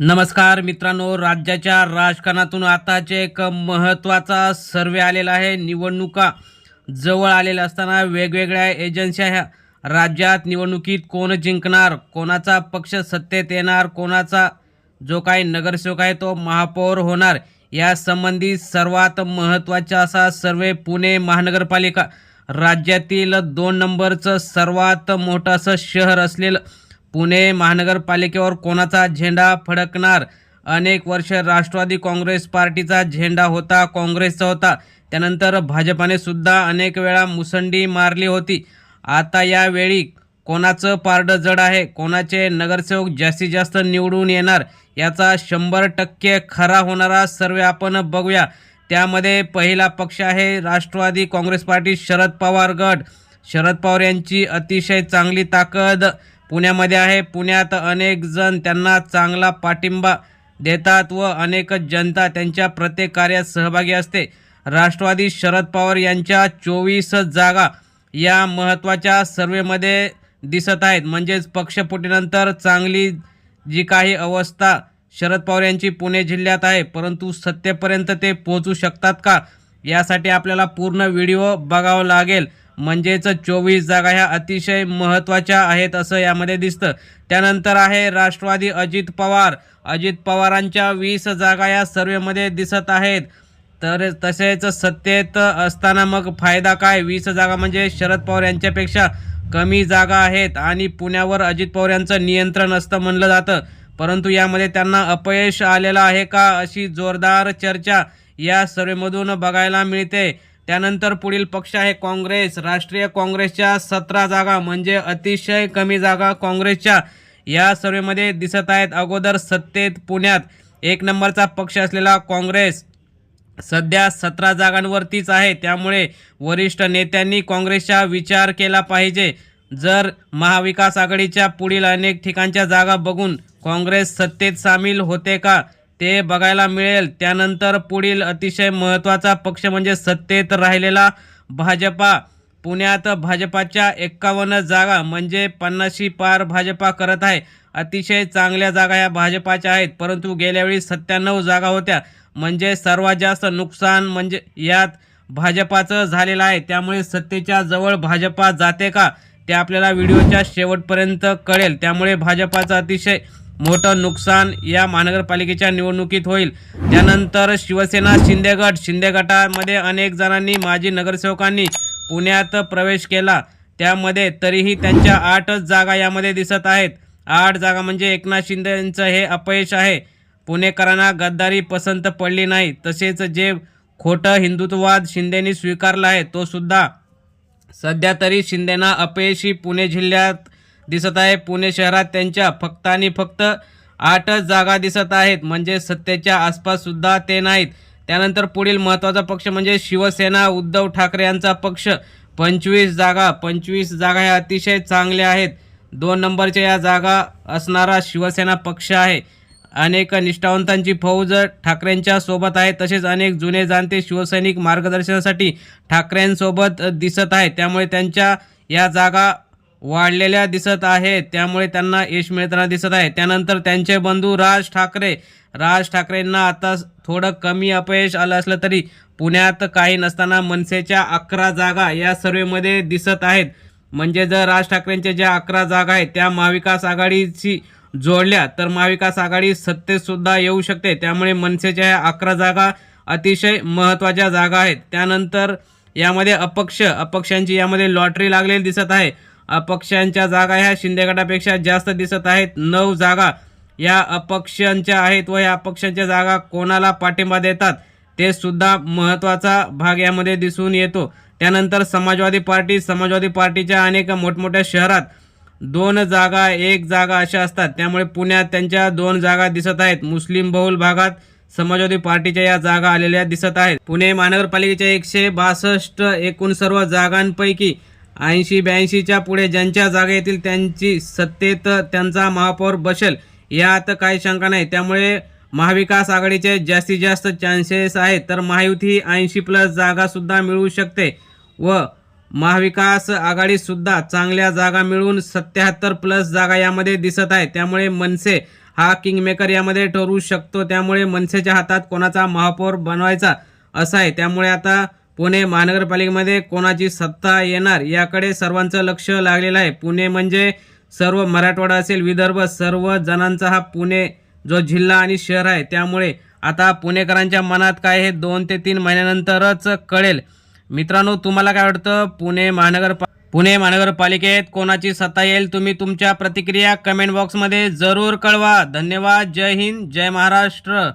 नमस्कार मित्रांनो राज्याच्या राजकारणातून आताचे एक महत्त्वाचा सर्वे आलेला आहे. निवडणुका जवळ आलेल्या असताना वेगवेगळ्या एजन्स्या ह्या राज्यात निवडणुकीत कोण जिंकणार कोणाचा पक्ष सत्तेत येणार कोणाचा जो काही नगरसेवक आहे तो महापौर होणार या संबंधी सर्वात महत्त्वाचा असा सर्वे पुणे महानगरपालिका. राज्यातील दोन नंबरचं सर्वात मोठं असं शहर असलेलं पुणे महानगरपालिकेवर कोणाचा झेंडा फडकणार? अनेक वर्ष राष्ट्रवादी काँग्रेस पार्टीचा झेंडा होता काँग्रेसचा होता. त्यानंतर भाजपाने सुद्धा अनेक वेळा मुसंडी मारली होती. आता यावेळी कोणाचं पारडं जड आहे? कोणाचे नगरसेवक जास्तीत जास्त निवडून येणार? याचा शंभर टक्के खरा होणारा सर्वे आपण बघूया. त्यामध्ये पहिला पक्ष आहे राष्ट्रवादी काँग्रेस पार्टी शरद पवार गट. शरद पवार यांची अतिशय चांगली ताकद पुण्यामध्ये आहे. पुण्यात अनेक जण त्यांना चांगला पाठिंबा देतात व अनेक जनता त्यांच्या प्रत्येक कार्यात सहभागी असते. राष्ट्रवादी शरद पवार यांच्या चोवीस जागा या महत्त्वाच्या सर्वेमध्ये दिसत आहेत. म्हणजेच पक्षफुटीनंतर चांगली जी काही अवस्था शरद पवार यांची पुणे जिल्ह्यात आहे. परंतु सत्तेपर्यंत ते पोहोचू शकतात का? यासाठी आपल्याला पूर्ण व्हिडिओ बघावं लागेल. म्हणजेच चोवीस जागा ह्या अतिशय महत्त्वाच्या आहेत असं यामध्ये दिसतं. त्यानंतर आहे राष्ट्रवादी अजित पवार. अजित पवारांच्या वीस जागा या सर्वेमध्ये दिसत आहेत. तर तसेच सत्तेत असताना मग फायदा काय? वीस जागा म्हणजे शरद पवार यांच्यापेक्षा कमी जागा आहेत आणि पुण्यावर अजित पवार यांचं नियंत्रण असतं म्हणलं जातं. परंतु यामध्ये त्यांना अपयश आलेलं आहे का अशी जोरदार चर्चा या सर्वेमधून बघायला मिळते. त्यानंतर पुढील पक्ष आहे काँग्रेस. राष्ट्रीय काँग्रेसच्या सतरा जागा म्हणजे अतिशय कमी जागा काँग्रेसच्या. या सर्वेमध्ये दिसत आहेत अगोदर सत्तेत पुण्यात. एक नंबरचा पक्ष असलेला काँग्रेस सध्या सतरा जागांवरतीच आहे. त्यामुळे वरिष्ठ नेत्यांनी काँग्रेसचा विचार केला पाहिजे. जर महाविकास आघाडीच्या पुढील अनेक ठिकाणच्या जागा बघून काँग्रेस सत्तेत सामील होते का? ते बघायला मिळेल. त्यानंतर पुढील अतिशय महत्त्वाचा पक्ष म्हणजे सत्तेत राहिलेला भाजपा. पुण्यात भाजपाच्या एक्कावन्न जागा म्हणजे पन्नाशी पार भाजपा करत आहे. अतिशय चांगल्या जागा या भाजपाच्या आहेत. परंतु गेल्यावेळी सत्त्याण्णव जागा होत्या. म्हणजे सर्वात जास्त नुकसान म्हणजे यात भाजपाचं झालेलं आहे. त्यामुळे सत्तेच्या जवळ भाजपा जाते का? ते आपल्याला व्हिडिओच्या शेवटपर्यंत कळेल. त्यामुळे भाजपाचं अतिशय मोठं नुकसान या महानगरपालिकेच्या निवडणुकीत होईल. त्यानंतर शिवसेना शिंदे गट. शिंदे गटामध्ये अनेक जणांनी माजी नगरसेवकांनी पुण्यात प्रवेश केला. त्यामध्ये तरीही त्यांच्या आठच जागा यामध्ये दिसत आहेत. आठ जागा म्हणजे एकनाथ शिंदे यांचं हे अपयश आहे. पुणेकरांना गद्दारी पसंत पडली नाही. तसेच जे खोटं हिंदुत्ववाद शिंदेनी स्वीकारला आहे तो सुद्धा सध्या तरी शिंदेना अपयशी पुणे जिल्ह्यात दिसत आहे. पुणे शहरात त्यांच्या फक्त आणि फक्त आठच जागा दिसत आहेत. म्हणजे सत्तेच्या आसपास सुद्धा ते नाहीत. त्यानंतर पुढील महत्त्वाचा पक्ष म्हणजे शिवसेना उद्धव ठाकरे यांचा पक्ष. पंचवीस जागा पंचवीस जागा ह्या अतिशय चांगल्या आहेत. दोन नंबरच्या या जागा असणारा शिवसेना पक्ष आहे. अनेक निष्ठावंतांची फौज ठाकरेंच्या सोबत आहे. तसेच अनेक जुने जाणते शिवसैनिक मार्गदर्शनासाठी ठाकरेंसोबत दिसत आहे. त्यामुळे त्यांच्या या जागा वाढलेल्या दिसत आहेत. त्यामुळे त्यांना यश मिळताना दिसत आहे. त्यानंतर त्यांचे बंधू राज ठाकरे. राज ठाकरेंना आता थोडं कमी अपयश आलं असलं तरी पुण्यात काही नसताना मनसेच्या अकरा जागा या सर्वेमध्ये दिसत आहेत. म्हणजे जर राज ठाकरेंच्या ज्या अकरा जागा आहेत त्या महाविकास आघाडीशी जोडल्या तर महाविकास आघाडी सत्तेतसुद्धा येऊ शकते. त्यामुळे मनसेच्या ह्या अकरा जागा अतिशय महत्त्वाच्या जागा आहेत. त्यानंतर यामध्ये अपक्ष अपक्षांची यामध्ये लॉटरी लागलेली दिसत आहे. अपक्षांच्या जागा ह्या शिंदे गटापेक्षा जास्त दिसत आहेत. नऊ जागा या अपक्षांच्या आहेत व या अपक्षांच्या जागा कोणाला पाठिंबा देतात ते सुद्धा महत्त्वाचा भाग यामध्ये दिसून येतो. त्यानंतर समाजवादी पार्टी समाजवादी पार्टीच्या अनेक मोठमोठ्या शहरात दोन जागा एक जागा अशा असतात. त्यामुळे पुण्यात त्यांच्या दोन जागा दिसत आहेत. मुस्लिम बहुल भागात समाजवादी पार्टीच्या या जागा आलेल्या दिसत आहेत. पुणे महानगरपालिकेच्या एकशे बासष्ट एकूण सर्व जागांपैकी ऐंशी ब्याऐंशीच्या पुढे ज्यांच्या जागा येतील त्यांची सत्तेत त्यांचा महापौर बसेल. यात काही शंका नाही. त्यामुळे महाविकास आघाडीचे जास्तीत जास्त चान्सेस आहेत. तर महायुती ऐंशी प्लस जागासुद्धा मिळू शकते व महाविकास आघाडीसुद्धा चांगल्या जागा मिळून सत्याहत्तर प्लस जागा यामध्ये दिसत आहे. त्यामुळे मनसे हा किंगमेकर यामध्ये ठरू शकतो. त्यामुळे मनसेच्या हातात कोणाचा महापौर बनवायचा असा आहे. त्यामुळे आता पुणे महानगरपालिकेमध्ये कोणाची सत्ता येणार याकडे सर्वांचं लक्ष लागलेलं आहे. पुणे म्हणजे सर्व मराठवाडा असेल विदर्भ सर्व जणांचा हा पुणे जो जिल्हा आणि शहर आहे त्यामुळे आता पुणेकरांच्या मनात काय हे दोन ते तीन महिन्यानंतरच कळेल. मित्रांनो तुम्हाला काय वाटतं? पुणे महानगर पुणे महानगरपालिकेत कोणाची सत्ता येईल? तुम्ही तुमच्या प्रतिक्रिया कमेंट बॉक्समध्ये जरूर कळवा. धन्यवाद. जय हिंद. जय महाराष्ट्र.